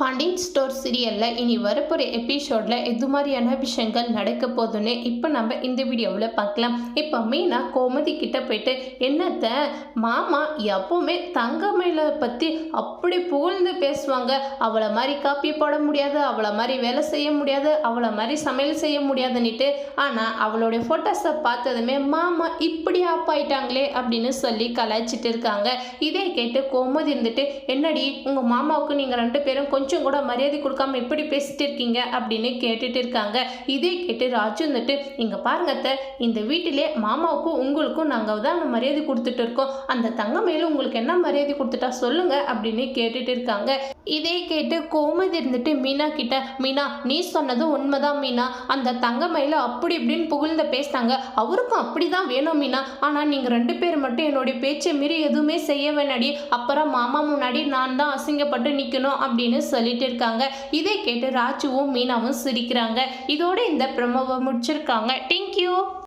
Pandian store சீரியலில் இனி வரப்போகிற எபிசோடில் எது மாதிரியான விஷயங்கள் நடக்க போகுதுன்னு இப்போ நம்ம இந்த வீடியோவில் பார்க்கலாம். இப்போ மீனா கோமதி கிட்ட போயிட்டு என்னத்த மாமா எப்போவுமே தங்கமயில பற்றி அப்படி புகழ்ந்து பேசுவாங்க. அவளை மாதிரி காப்பி போட முடியாது அவளை மாதிரி வேலை செய்ய முடியாது அவளை மாதிரி சமையல் செய்ய முடியாதுன்னுட்டு. ஆனால் அவளுடைய ஃபோட்டோஸை பார்த்ததுமே மாமா இப்படி ஆப் ஆயிட்டாங்களே அப்படின்னு சொல்லி கலாய்ச்சிட்டு இருக்காங்க. இதை கேட்டு கோமதி இருந்துட்டு என்னடி உங்கள் மாமாவுக்கு நீங்கள் ரெண்டு பேரும் கொஞ்சம் கூட மரியாதை கொடுக்காம எப்படி பேசிட்டு இருக்கீங்க அப்படின்னு கேட்டுட்டு இருக்காங்க. இதை கேட்டு ராஜு வந்துட்டு இங்கே பாருங்க இந்த வீட்டிலே மாமாவுக்கும் உங்களுக்கும் நாங்கள் தான் மரியாதை கொடுத்துட்டு இருக்கோம். அந்த தங்க உங்களுக்கு என்ன மரியாதை கொடுத்துட்டா சொல்லுங்க அப்படின்னு கேட்டுட்டு இருக்காங்க. இதை கேட்டு கோமதி இருந்துட்டு மீனா கிட்ட மீனா நீ சொன்னது உண்மைதான் மீனா. அந்த தங்க மயில அப்படி இப்படின்னு புகழ்ந்து பேசினாங்க. அவருக்கும் அப்படிதான் வேணும் மீனா. ஆனா நீங்க ரெண்டு பேர் மட்டும் என்னுடைய பேச்சை மீறி எதுவுமே செய்ய வேணாடி. அப்புறம் மாமா முன்னாடி நான் தான் அசிங்கப்பட்டு நிக்கணும் அப்படின்னு சொல்லிட்டு இருக்காங்க இதை கேட்டு ராஜுவும் மீனாவும் சிரிக்கிறாங்க. இதோட இந்த ப்ரமோவை முடிச்சிருக்காங்க. தேங்க்யூ